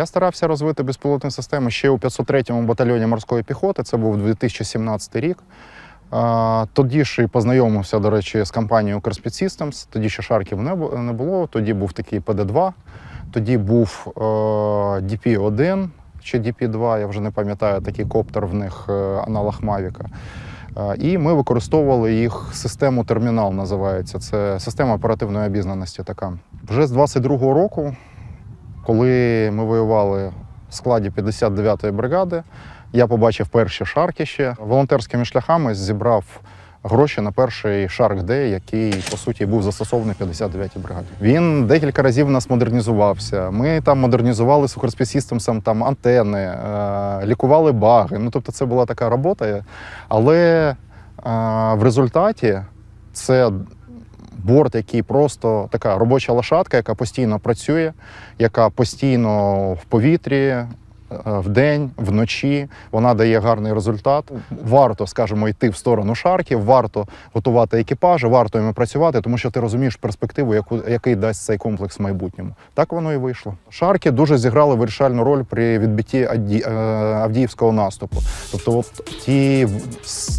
Я старався розвити безпілотні системи ще у 503-му батальйоні морської піхоти. Це був 2017 рік. Тоді ж і познайомився, до речі, з компанією Укрспід Systems. Тоді ще шарків не було. Тоді був такий ПД-2, тоді був е, DP-1 чи DP-2, я вже не пам'ятаю, такий коптер в них е, аналог Мавіка. Е, І ми використовували їх систему термінал, називається. Це система оперативної обізнаності така. Вже з 22-го року, коли ми воювали в складі 59-ї бригади, я побачив перші шарки ще. Волонтерськими шляхами зібрав гроші на перший Shark Day, який по суті був застосований 59-й бригаді. Він декілька разів у нас модернізувався. Ми там модернізували з там антени, е, лікували баги. Ну тобто, це була така робота. Але е, в результаті це борт, який просто така робоча лошадка, яка постійно працює, яка постійно в повітрі. е, Вдень, вночі вона дає гарний результат. Варто, скажімо, йти в сторону шарків, варто готувати екіпажі, варто їм працювати, тому що ти розумієш перспективу, яку який дасть цей комплекс в майбутньому. Так воно і вийшло. Шарки дуже зіграли вирішальну роль при відбитті е, Авдіївського наступу. Тобто, от ті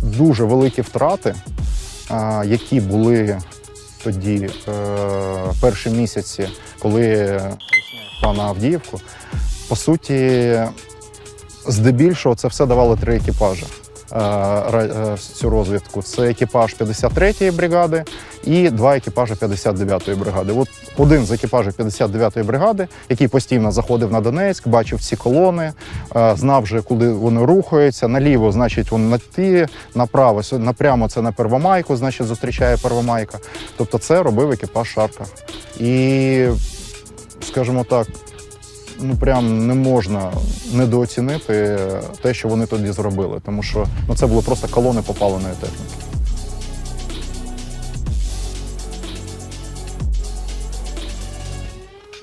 дуже великі втрати, які були тоді е, перші місяці, коли йшла на Авдіївку, по суті, здебільшого це все давали три екіпажі. Е, е, Цю розвідку це екіпаж 53-ї бригади і два екіпажі 59-ї бригади. От один з екіпажів 59-ї бригади, який постійно заходив на Донецьк, бачив ці колони, е, знав вже, куди вони рухаються. Наліво, значить, вони на ті, направо, напрямо це на Первомайку, значить, зустрічає Первомайка. Тобто це робив екіпаж Шарка. І, скажімо так, ну прям не можна недооцінити те, що вони тоді зробили, тому що ну, це були просто колони попаленої техніки.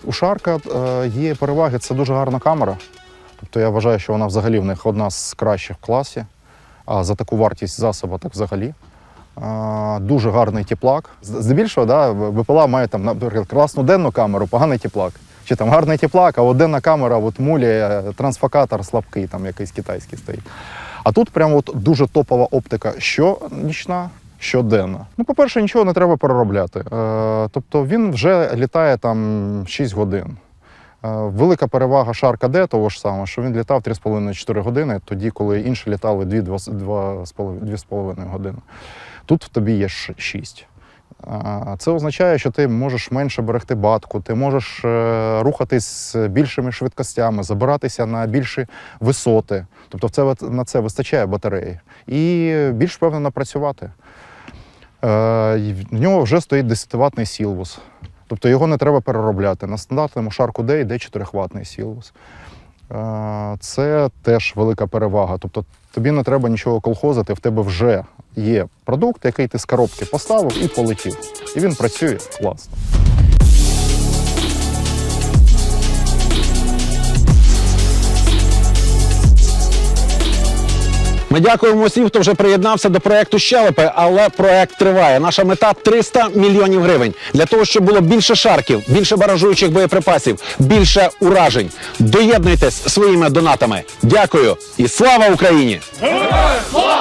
У Шарка е, є переваги, це дуже гарна камера. Тобто я вважаю, що вона взагалі в них одна з кращих в класі. А за таку вартість засоба, так взагалі. А, Дуже гарний тіплак. Здебільшого, да, БПЛА має там, наприклад, класну денну камеру, поганий тіплак. Чи там гарний тіплак, а от денна камера от мулі, трансфокатор слабкий, там якийсь китайський стоїть. А тут прямо от дуже топова оптика, що нічна, що денна. Ну, по-перше, нічого не треба переробляти. Е, тобто він вже літає там 6 годин. Е, Велика перевага Шарка Д того ж самого, що він літав 3,5-4 години, тоді, коли інші літали 2,5 години. Тут в тобі є 6. Це означає, що ти можеш менше берегти батку, ти можеш е, рухатись з більшими швидкостями, забиратися на більші висоти. Тобто на це вистачає батареї. І більш впевнено працювати. Е, В нього вже стоїть 10-ваттний сілвус. Тобто його не треба переробляти. На стандартному шарку D йде 4-ваттний сілвус. Це теж велика перевага. Тобто тобі не треба нічого колхозити, в тебе вже є продукт, який ти з коробки поставив і полетів. І він працює класно. Ми дякуємо усім, хто вже приєднався до проекту Щелепи, але проект триває. Наша мета 300 мільйонів гривень для того, щоб було більше шарків, більше баражуючих боєприпасів, більше уражень. Доєднуйтесь своїми донатами. Дякую і слава Україні! Слава!